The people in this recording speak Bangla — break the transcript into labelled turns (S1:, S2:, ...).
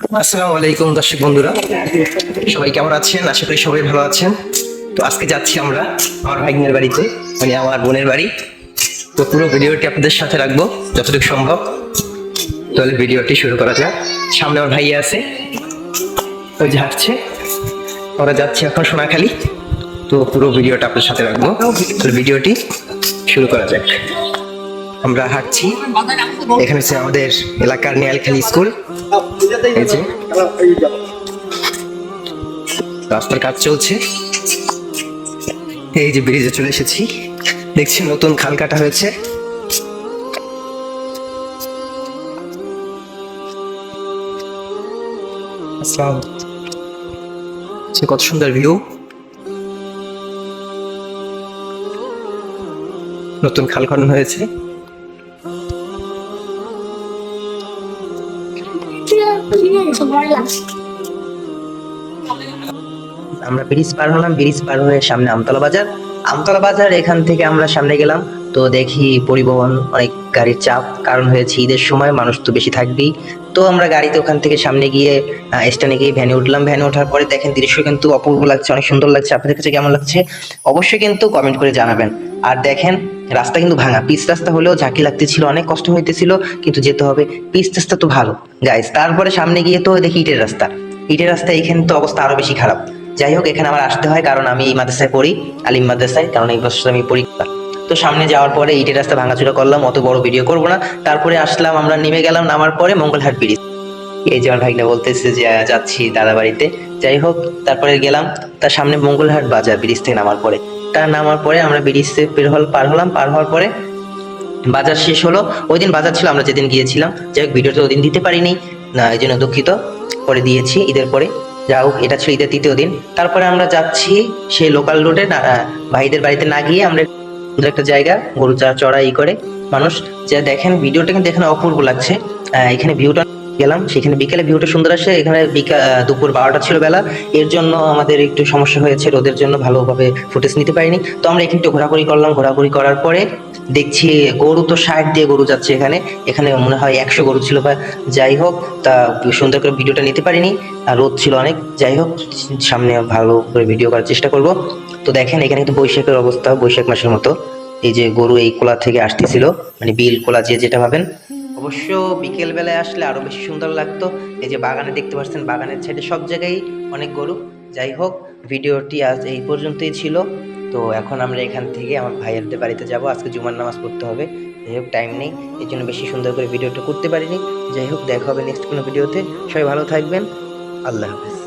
S1: আসসালামু আলাইকুম দর্শক বন্ধুরা। সবাই কেমন আছেন? আশা করি সবাই ভালো আছেন। তো আজকে যাচ্ছি আমরা আমার ভাগ্নের বাড়িতে মানে আমার বোনের বাড়ি। তো পুরো ভিডিওটি আপনাদের সাথে রাখব, যতটুকু সম্ভব। তাহলে ভিডিওটি শুরু করা যাক। সামনে আমার ভাইয়া আছে। ওই যে হাঁটছে আমরা যাচ্ছি এখন সোনাখালি। তো পুরো ভিডিওটা আপনার সাথে রাখব। তো ভিডিওটি শুরু করা যাক। আমরা হাঁটছি। এখানে হচ্ছে আমাদের এলাকার নিয়ালখালী স্কুল। রাস্তার কাজ চলছে। এই যে ব্রিজে চলে এসেছি। দেখছি নতুন খাল কাটা হয়েছে। সে কত সুন্দর ভিউ নতুন খাল খনন হয়েছে। আমরা ব্রিজ পার হলাম, ব্রিজ পার হয়ে সামনে আমতলা বাজার। আমতলা বাজার, এখান থেকে আমরা সামনে গেলাম। তো দেখি পরিবহন অনেক গাড়ির চাপ, কারণ হয়েছে ঈদের সময় মানুষ তো বেশি থাকবেই। তো আমরা গাড়িতে ওখান থেকে সামনে গিয়ে স্ট্যান্ডে গিয়ে ভ্যানে উঠলাম। ভ্যানে ওঠার পরে দেখেন দৃশ্য কিন্তু অপূর্ব লাগছে, অনেক সুন্দর লাগছে। আপনাদের কাছে কেমন লাগছে? অবশ্যই কিন্তু কমেন্ট করে জানাবেন। আর দেখেন রাস্তা কিন্তু ভাঙা। পিচ রাস্তা হলেও ঝাঁকি লাগতেছিল অনেক কষ্ট হইতেছিল, কিন্তু যেতে হবে। পিচ রাস্তা তো ভালো। গাইস তারপরে সামনে গিয়ে তো দেখি ইটের রাস্তা। ইটের রাস্তা এখানে তো অবস্থা আরও বেশি খারাপ। যাই হোক, এখানে আমার আসতে হয়, কারণ আমি এই মাদ্রাসায় পড়ি, আলিম মাদ্রাসায়, কারণ এই বছর আমি পরীক্ষা তো সামনে যাওয়ার পরে ইটের রাস্তা ভাঙাচুরা করলাম, অত বড় ভিডিও করব না। তারপরে আসলাম, আমরা নেমে গেলাম, নামার পরে মঙ্গলহাট ব্রিজ। এই যে আমার ভাইনা বলতেছে যে, যাচ্ছি দাদা বাড়িতে যাই হোক, তারপরে গেলাম, তার সামনে মঙ্গলহাট বাজার ব্রিজ থেকে নামার পরে। তার নামার পরে আমরা ব্রিজ বের হল পার হলাম। পার হওয়ার পরে বাজার শেষ হলো। ওই দিন বাজার ছিল, আমরা যেদিন গিয়েছিলাম। যাই হোক, ভিডিওটা ওই দিন দিতে পারিনি। না, এই জন্য দুঃখিত। পরে দিয়েছি, ঈদের পরে। যা হোক, এটা ছিল ঈদের তৃতীয় দিন। তারপরে আমরা যাচ্ছি সেই লোকাল রোডে ভাইদের বাড়িতে না গিয়ে আমরা একটা জায়গা, গরু চড়া ই করে। মানুষ, যা দেখেন, ভিডিওটা কিন্তু এখানে অপূর্ব লাগছে। এখানে ভিউটা গেলাম। সেখানে বিকেলে ভিউটা সুন্দর আসে। এখানে দুপুর বারোটা ছিল বেলা। এর জন্য আমাদের একটু সমস্যা হয়েছে। রোদের জন্য ভালোভাবে ফুটেজ নিতে পারিনি। তো আমরা এখানে একটু ঘোরাঘুরি করলাম। ঘোরাঘুরি করার পরে দেখছি গরু তো সাইড দিয়ে গরু যাচ্ছে এখানে। এখানে মনে হয় একশো গরু ছিল বা যাই হোক, তা সুন্দর করে ভিডিওটা নিতে পারিনি। আর রোদ ছিল অনেক। যাই হোক, সামনে ভালো করে ভিডিও করার চেষ্টা করব। তো দেখেন, এখানে কিন্তু বৈশাখের অবস্থা। বৈশাখ মাসের মতো। এই যে গরু এই কোলা থেকে আসতেছিল। মানে বিল কোলা যে যেটা ভাবেন অবশ্য বিকেলবেলায় আসলে আরও বেশি সুন্দর লাগতো। এই যে বাগানে দেখতে পাচ্ছেন, বাগানের সাইডে সব জায়গায় অনেক গরু। যাই হোক, ভিডিওটি আজ এই পর্যন্তই ছিল। তো এখন আমরা এখান থেকে আমার ভাইয়েরদের বাড়িতে যাব। আজকে জুমার নামাজ পড়তে হবে। যাই হোক টাইম নেই। এই জন্য বেশি সুন্দর করে ভিডিওটা করতে পারিনি। যাই হোক, দেখা হবে নেক্সট কোনো ভিডিওতে। সবাই ভালো থাকবেন। আল্লাহ হাফেজ।